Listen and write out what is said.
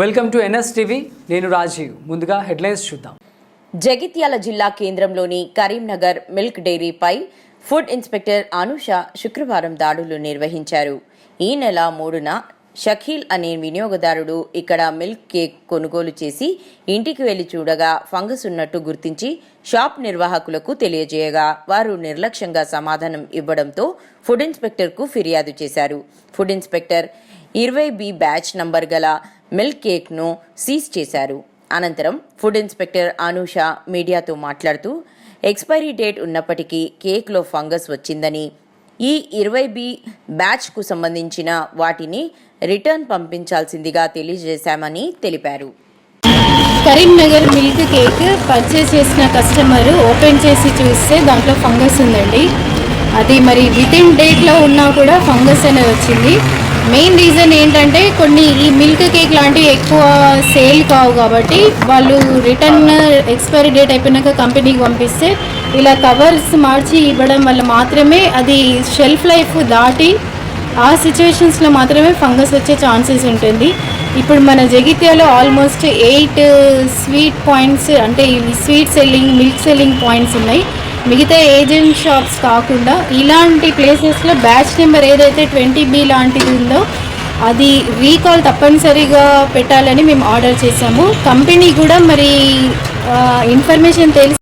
Welcome to NS TV నేను రాజీవ్. ముందుగా headlines చూద్దాం. జగిత్యాల జిల్లా కేంద్రంలోని కరీంనగర్ మిల్క్ డైరీపై ఫుడ్ ఇన్స్పెక్టర్ అనుష శుక్రవారం దాడులు నిర్వహించారు. ఈ నెల మూడున షకీల్ అనే వినియోగదారుడు ఇక్కడ మిల్క్ కేక్ కొనుగోలు చేసి ఇంటికి వెళ్ళి చూడగా ఫంగస్ ఉన్నట్టు గుర్తించి షాప్ నిర్వాహకులకు తెలియజేయగా వారు నిర్లక్ష్యంగా సమాధానం ఇవ్వడంతో ఫుడ్ ఇన్స్పెక్టర్కు ఫిర్యాదు చేశారు. ఫుడ్ ఇన్స్పెక్టర్ ఇరవై బి బ్యాచ్ నంబర్ గల మిల్క్ కేక్ను సీజ్ చేశారు. అనంతరం ఫుడ్ ఇన్స్పెక్టర్ అనూష మీడియాతో మాట్లాడుతూ ఎక్స్పైరీ డేట్ ఉన్నప్పటికీ కేక్లో ఫంగస్ వచ్చిందని ఈ ఇరవై బి బ్యాచ్కు సంబంధించిన వాటిని రిటర్న్ పంపించాల్సిందిగా తెలియజేశామని తెలిపారు. కరీంనగర్ మిల్క్ కేక్ పర్చేస్ చేసిన కస్టమర్ ఓపెన్ చేసి చూస్తే దాంట్లో ఫంగస్ ఉందండి. అది మరి వితిన్ డేట్లో ఉన్నా కూడా ఫంగస్ అనేది వచ్చింది. మెయిన్ రీజన్ ఏంటంటే కొన్ని ఈ మిల్క్ కేక్ లాంటివి ఎక్కువ సేల్ కావు కాబట్టి వాళ్ళు రిటర్న్ ఎక్స్పైరీ డేట్ అయిపోయినాక కంపెనీకి పంపిస్తే ఇలా కవర్స్ మార్చి ఇవ్వడం వల్ల మాత్రమే అది షెల్ఫ్ లైఫ్ దాటి ఆ సిచ్యువేషన్స్లో మాత్రమే ఫంగస్ వచ్చే ఛాన్సెస్ ఉంటుంది. ఇప్పుడు మన జగిత్యాలో ఆల్మోస్ట్ ఎయిట్ స్వీట్ పాయింట్స్ అంటే ఇవి sweet selling milk selling points ఉన్నాయి. మిగతా ఏజెంట్ షాప్స్ కాకుండా ఇలాంటి ప్లేసెస్లో బ్యాచ్ నెంబర్ ఏదైతే ట్వంటీ బి లాంటిది ఉందో అది రీకాల్ తప్పనిసరిగా పెట్టాలని మేము ఆర్డర్ చేసాము కంపెనీ కూడా మరి ఇన్ఫర్మేషన్ తెలిసి